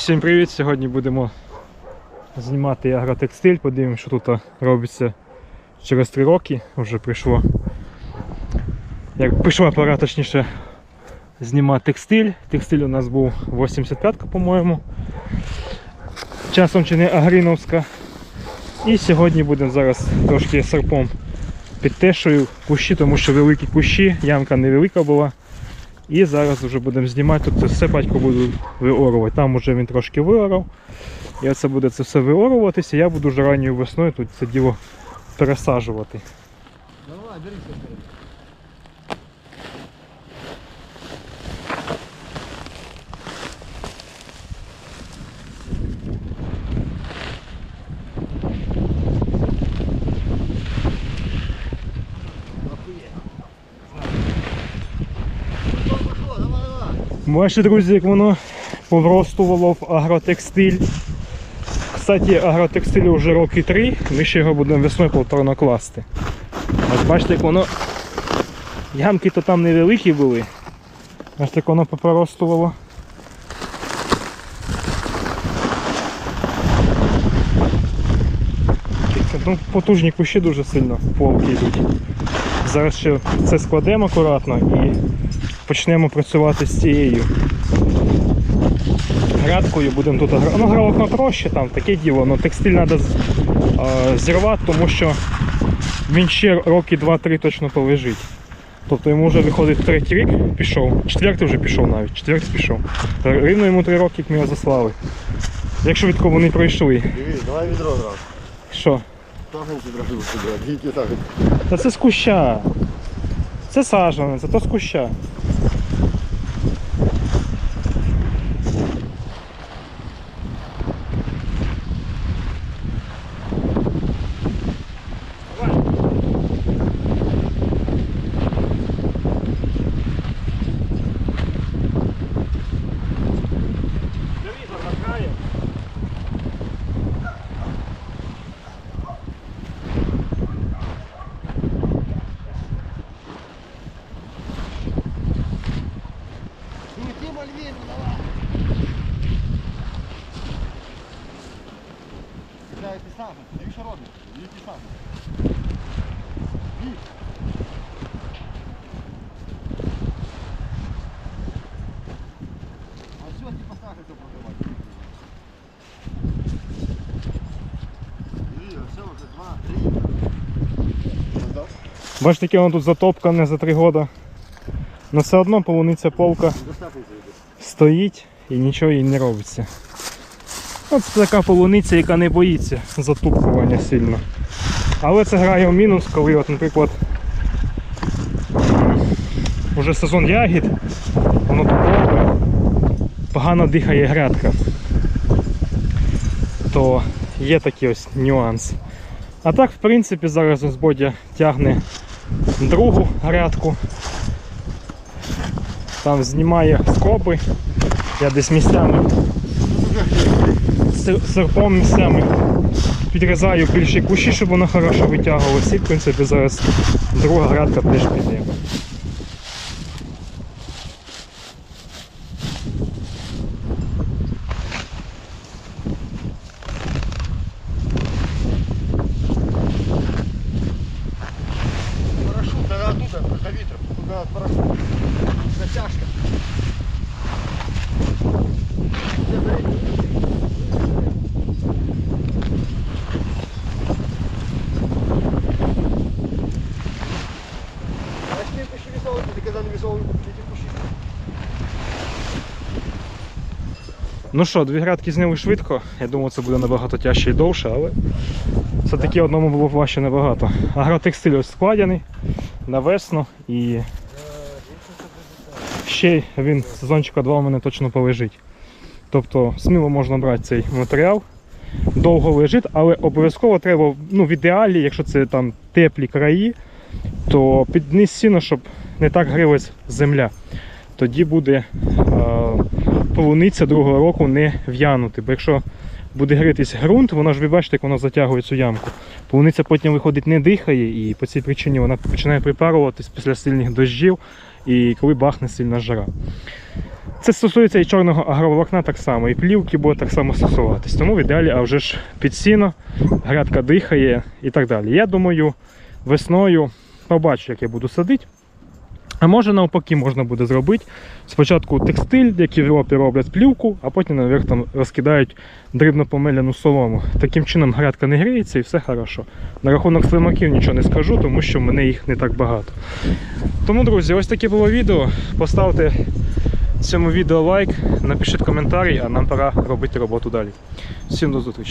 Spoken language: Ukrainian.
Всім привіт! Сьогодні будемо знімати агротекстиль. Подивимося, що тут робиться через 3 роки. Вже прийшло. Як прийшла пора, точніше, знімати текстиль. Текстиль у нас був 85-ка, по-моєму. Часом чи не Агріновська. І сьогодні будемо зараз трошки серпом підтешую кущі, тому що великі кущі, ямка невелика була. І зараз вже будемо знімати. Тут це все батько буде виорувати. Там вже він трошки виорав. І оце буде це все виоруватися. Я буду вже ранньою весною тут це діло пересаджувати. Давай, бери. Бачите, друзі, як воно повростувало в агротекстиль. Кстати, агротекстилю вже роки три, ми ще його будемо весною повторно класти. Ось бачите, як воно. Ямки то там невеликі були. Бачите, як воно попроростувало. Ну, потужні кущі дуже сильно полки йдуть. Зараз ще це складемо акуратно і почнемо працювати з цією грядкою. Будемо тут агр- ну, гравокно проще, там таке діло, але текстиль треба зірвати, тому що він ще роки 2-3 точно полежить. Тобто йому вже виходить третій рік пішов, четвертий вже пішов навіть, четвертий пішов. Рівно йому три роки, як ми його заслали. Як швидко вони пройшли. Дивись, давай відро зразу. Що? Та це з куща. Це саджанець, це то з куща. Сажен, дивись, що робиш. Дивись, ти сажен. Дивись. А все, ти посажен, то продавати. Дивись, все, вже два, три. Бачите, яке воно тут затопкане за три роки. Но все одно полуниця полка стоїть і нічого їй не робиться. Це така полуниця, яка не боїться затупкування сильно. Але це грає в мінус, коли, от, наприклад, вже сезон ягід, воно тупове, погано дихає грядка. То є такий ось нюанс. А так, в принципі, зараз Бодя тягне другу грядку. Там знімає скоби. Я десь місцями серпом місцями підрізаю більші кущі, щоб воно хорошо витягувалося. І в принципі зараз друга градка теж піде. Начни кущи весовые, ты когда не весовые, эти кущи. Ну що, дві градки зняли швидко. Я думав, це буде набагато тяжче і довше, але все-таки одному було важче набагато. Агротекстиль ось складений на весну і ще він сезончика два у мене точно полежить. Тобто сміло можна брати цей матеріал. Довго лежить, але обов'язково треба, ну в ідеалі, якщо це там теплі краї, то під низ сіно, щоб не так грилась земля. Тоді буде е, полуниця другого року не в'янути. Бо якщо буде гритись ґрунт, воно ж ви бачите, як воно затягує цю ямку. Полуниця потім виходить не дихає, і по цій причині вона починає припаруватись після сильних дощів і коли бахне сильна жара. Це стосується і чорного агроволокна так само, і плівки буде так само стосуватись. Тому в ідеалі, а вже ж під сіно, грядка дихає і так далі. Я думаю, весною побачу, як я буду садити. А може навпаки можна буде зробити спочатку текстиль, як в Європі роблять плівку, а потім наверх там розкидають дрібно помилену солому. Таким чином грядка не гріється і все хорошо. На рахунок слимаків нічого не скажу, тому що мене їх не так багато. Тому, друзі, ось таке було відео. Поставте цьому відео лайк, напишіть коментарі, а нам пора робити роботу далі. Всім до зустрічі!